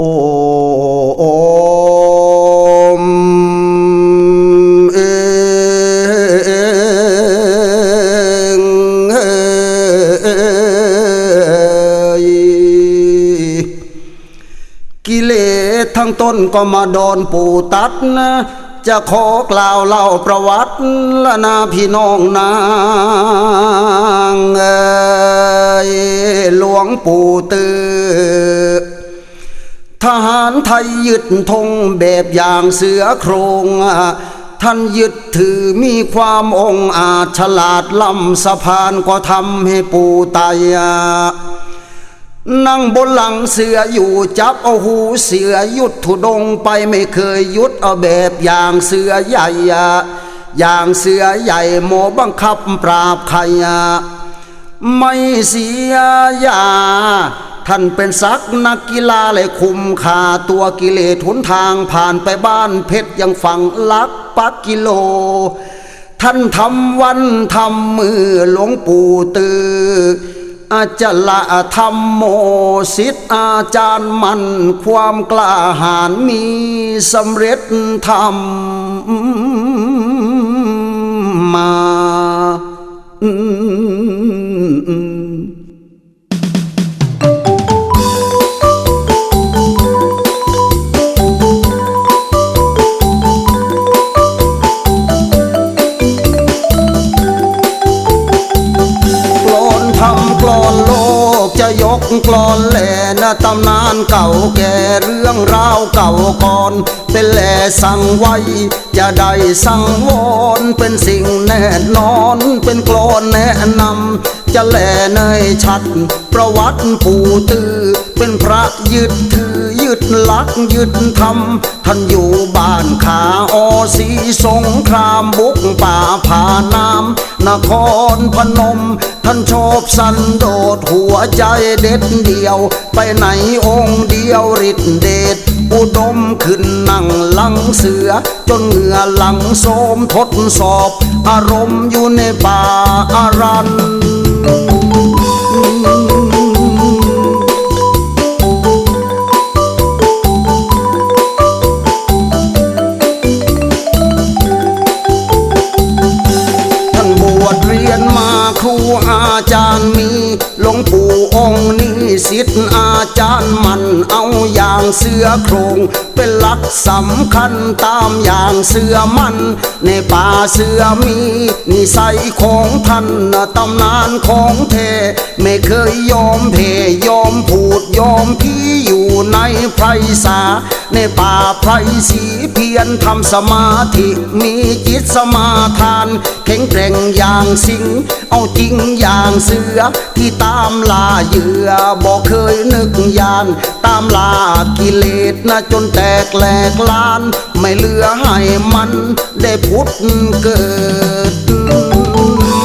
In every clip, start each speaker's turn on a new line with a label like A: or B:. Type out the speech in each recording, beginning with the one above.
A: โอโอมเองเอยกิเลสทั้งต้นก็มาโดนปู่ตัดนะ จะขอกล่าวเล่าประวัติละนาพี่น้องนางเอยหลวงปู่ตือ ทหารไทยยึดธงแบบอย่างเสือโครง ท่านยึดถือมีความองอาจฉลาดล้ำสะพานก็ทำให้ปูตายนั่งบนหลังเสืออยู่จับเอาหูเสือยุดถุดงไปไม่เคยยุดเอาแบบอย่างเสือใหญ่ อย่างเสือใหญ่โมบังคับปราบใครไม่เสียยา ท่านเป็นสักนักกีฬาเลยคุมขาตัวกิเลสทุนทางผ่านไปบ้านเพชรยังฝั่งลักปักกิโล ท่านทำวันทำมือหลวงปู่ตืออาจละธรรมโมสิทธอาจารย์มันความกล้าหาญมีสำเร็จธรรมมา แหล่นะตำนานเก่าแก่เรื่องราวเก่าก่อน เป็นแหล่สั่งไว้จะได้สั่งวอนเป็นสิ่งแน่นอน เป็นกลอนแนะนำจะแหล่เนชัด ประวัติปู่ตือ เป็นพระยึดถือยึดหลักยึดธรรมท่านอยู่บ้านขาออสีสงครามบุกป่าผ่าน้ำ นครพนม ท่านชอบสันโดษหัวใจเด็ดเดียว ไปไหนองค์เดียวฤทธิเดชอุดมขึ้นนั่งหลังเสือ จนเหงื่อหลังโสมทดสอบ อารมณ์อยู่ในป่าอารัน จารย์มันเอาอย่างเสือโครง เป็นหลักสำคัญตามอย่างเสือมัน ในป่าเสือมีนิสัยของท่านนะตำนานของเท ไม่เคยยอมเพยอมพูดยอมพี่อยู่ ในไพรสา ในป่าไพรสีเพียรทำสมาธิมีจิตสมาทาน แข็งแกร่งอย่างสิง เอาจริงอย่างเสือ ที่ตามล่าเหยื่อบอกเคยนึกยาน ตามล่ากิเลสนะจนแตกแหลกลาน ไม่เหลือให้มันได้พุทธเกิด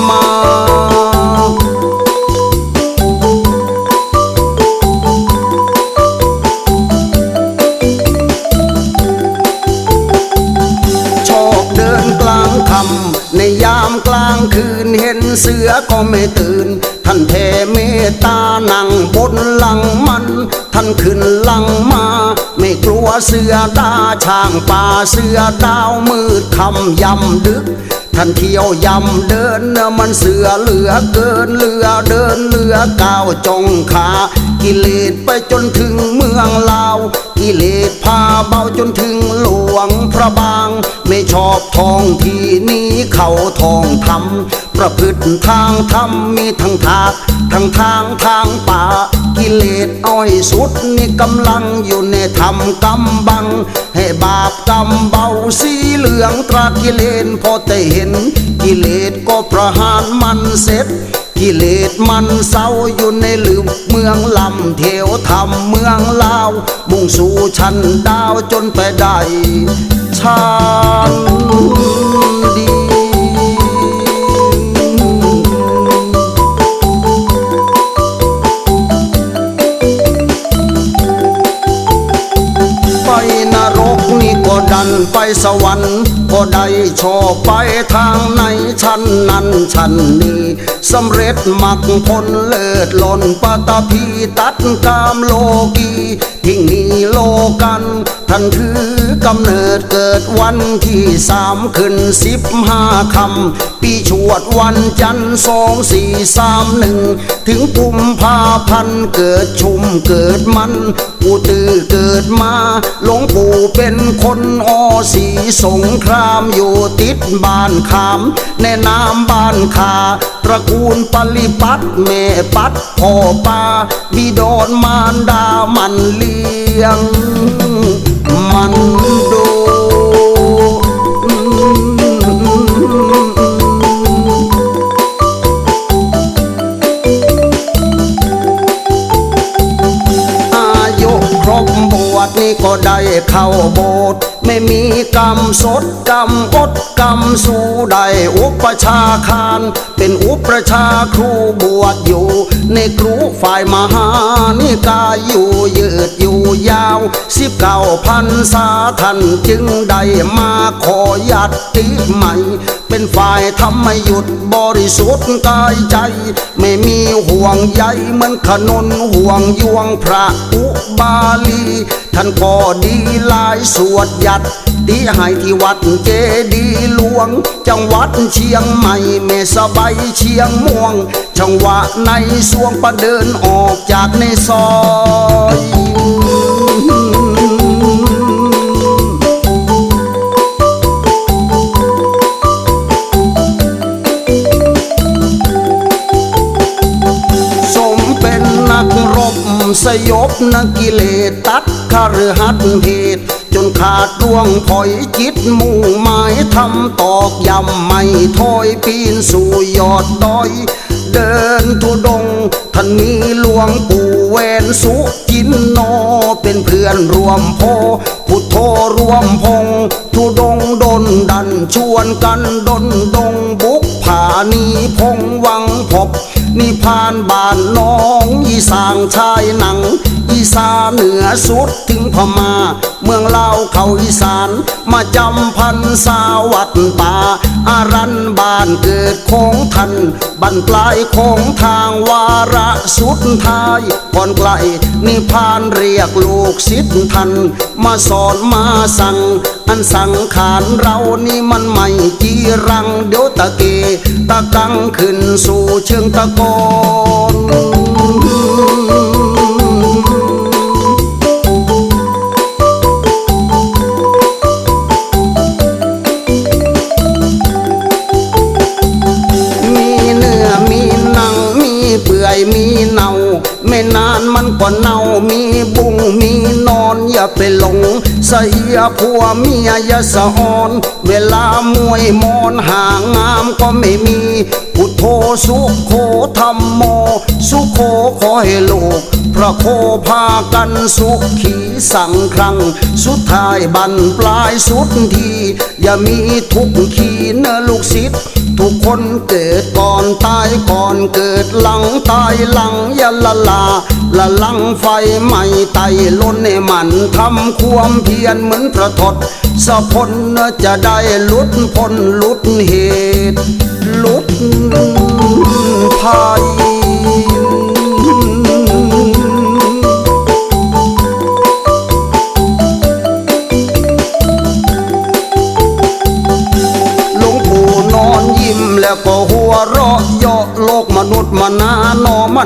A: มา ก็ไม่ตื่น ท่านแผ่เมตตานั่งบนหลังมัน ท่านขึ้นหลังมา ไม่กลัวเสือดาช่างป่าเสือดาวมืดคำยำดึกท่านเที่ยวยำเดินนะมันเสือเหลือเกินเหลือเดินเหลือก้าวจงขา กิเลสไปจนถึงเมืองลาว กิเลสพาเบาจนถึงหลวงพระบาง ไม่ชอบท้องที่นี้เขาทองทำประพฤติทางธรรมมีทั้งทากทั้งทางทางป่า กิเลสอ้อยสุดนี่กำลังอยู่ในธรรมกำบัง ให้บาปกรรมเบาสีเหลืองตรากิเลนพอแต่เห็น กิเลสก็ประหารมันเสร็จ กิเลสมันเศร้าอยู่ในลืมเมืองลำเทวธรรมเมืองลาว มุ่งสู่ชั้นดาวจนไปได้ชานดีไปนรกนี่ก็ดันไปสวรรค์ ได้ชอบไปทางไหนชั้นนั้นชั้นนี้สำเร็จมักผลเลิศล้นปตพีตัดกามโลกีทิ้งหนีโลกันท่านถือกำเนิดเกิดวันที่สามขึ้นสิบห้าคำปีชวดวันจันทร์สองสี่สามหนึ่งถึงกุมภา พันเกิดชุมเกิดมันปูตือเกิดมาหลวงปู่เป็นคนอสีสงครามอยู่ติดบ้านขามในนามบ้านคาตระกูลปริปัตแม่ปัดพ่อปาบิดอนมารดามันเลี้ยงาโบสไม่มีกรรมสดกรรมอด กรรมสู้ได้อุปชาคาร เป็นอุปชาครูบวชอยู่ ในครูฝ่ายมหานิกายอยู่ยืดอยู่ยาวสิบเก้าพันษาท่านจึงได้มาขอยัดติใหม่ เป็นฝ่ายทำไม่หยุดบริสุทธิ์กายใจ ไม่มีห่วงใยเหมือนขนนห่วงยวงพระอุบาลีท่านก็ดีลายสวดยัดดีให้ที่วัดเจดีย์หลวง จังหวัดเชียงใหม่เมสบายเชียงม่วง จังหวะในสวงประเดินออกจากในซอยสมเป็นนักรบสยบนักกิเลสตัดคารหัดเพศจน ขาดดวงพอยจิตมุ่งหมายทำตอกย้ำไม่ถอยปีนสู่ยอดดอย เดินทุดงท่านมีหลวงปู่แหวนสุจินโน เป็นเพื่อนรวมโพพุทโธรวมพงทุดงดนดันชวนกันดนดงบุกผานีพงวังพบ นิพานบ้านน้องอีสางชายหนัง อีสานเหนือสุดถึงพม่า เมืองเล่าเขาอีสาน มาจำพันสาวัดป่า อารันบ้านเกิดของท่านบันปลายของทางวาระสุดท้ายก่อนไกลนิพพานเรียกลูกศิษย์ท่านมาสอนมาสั่ง อันสังขารเรานี่มันไม่จีรัง เดี๋ยวตะเกตะกังขึ้นสู่เชิงตะกอน นานมันก็เน่ามีบุ้งมีนอนอย่าไปหลงเสียผัวเมียอย่าสะออน เวลามวยมอนหางงามก็ไม่มีพุทโธสุโขธรรมโม สุโขขอให้ลูกพระโคพากันสุขีสั่งครั้ง สุดท้ายบันปลายสุดที อย่ามีทุกข์ขีเนอลูกศิษย์ ทุกคนเกิดก่อนตายก่อนเกิดหลังตายหลังอย่าละลาละลังไฟไหม้ไตล้นในมันทำความเพียรเหมือนประทดสะพลจะได้ลุดพ้นลุดเหตุลุด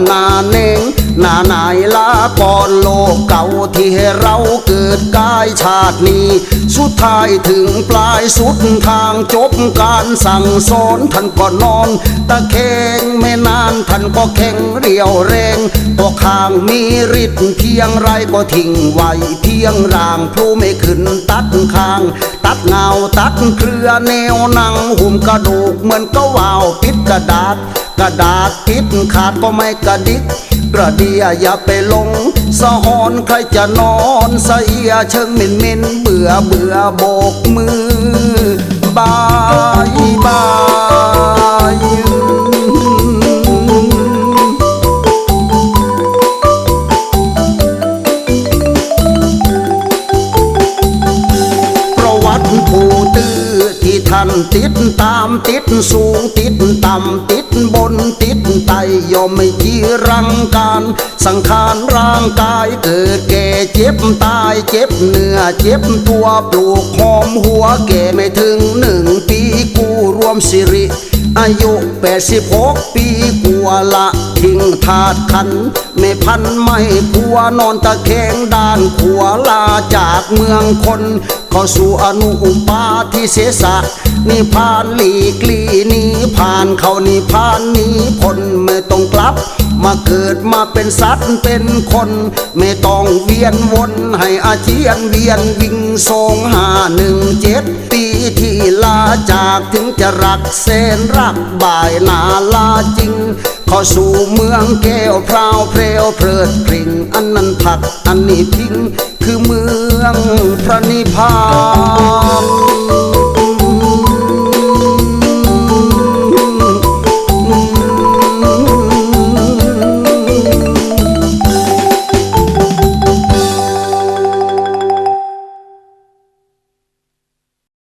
A: นาเน่งนาไหนล่ะ ก่อนโลกเก่าที่ให้เราเกิดกายชาตินี้ สุดท้ายถึงปลายสุดทางจบการสั่งสอนท่านก็นอน ตะเคงไม่นานท่านก็แข็งเรียวแรงก็ข้างมีฤทธิ์เพียงไรก็ทิ้งไว้เพียงร่างพลูไม่ขึ้นตัดข้าง ตัดเงาตัดเครือแนวนังหุ้มกระดูกเหมือนก็วาวปิดกระดาษ กระดาษปิดขาดก็ไม่กระดิก กระเดียอย่าไปลง สะออนใครจะนอนเสียเชิงม็นม็นเบื่อเบื่อโบกมือบายบายประวัติปู่ตื้อที่ท่านติดตามติดสูงติดต่ำติดบนติด ไตยอมไม่จีรังการ สังขารร่างกายเกิดแก่เจ็บตายเจ็บเนื้อเจ็บตัวปลูกหอมหัวแก่ไม่ถึงหนึ่งปีกูรวมสิริ อายุแปดสิบหกปีกลัวละทิ้งถาดขัน ไม่พันไม่ผัวนอนตะแคงด้านขัวลาจากเมืองคน เข้าสู่อนุปาทิเสสะนิพพานหลีกลีนี้ผ่านเขานิพพานนี้พ้นไม่ต้องกลับ มาเกิดมาเป็นสัตว์เป็นคน ไม่ต้องเวียนวนให้อาเจียนเวียนวิ่งทรงหาหนึ่งเจ็ดปี ที่ลาจากถึงจะรักเส้นรักบ่ายนาลาจริงข้าสู่เมืองแก้วพราวเพรวเพลิดเพลิงอันนั้นผักอันนี้ทิ้งคือเมืองพระนิพพาน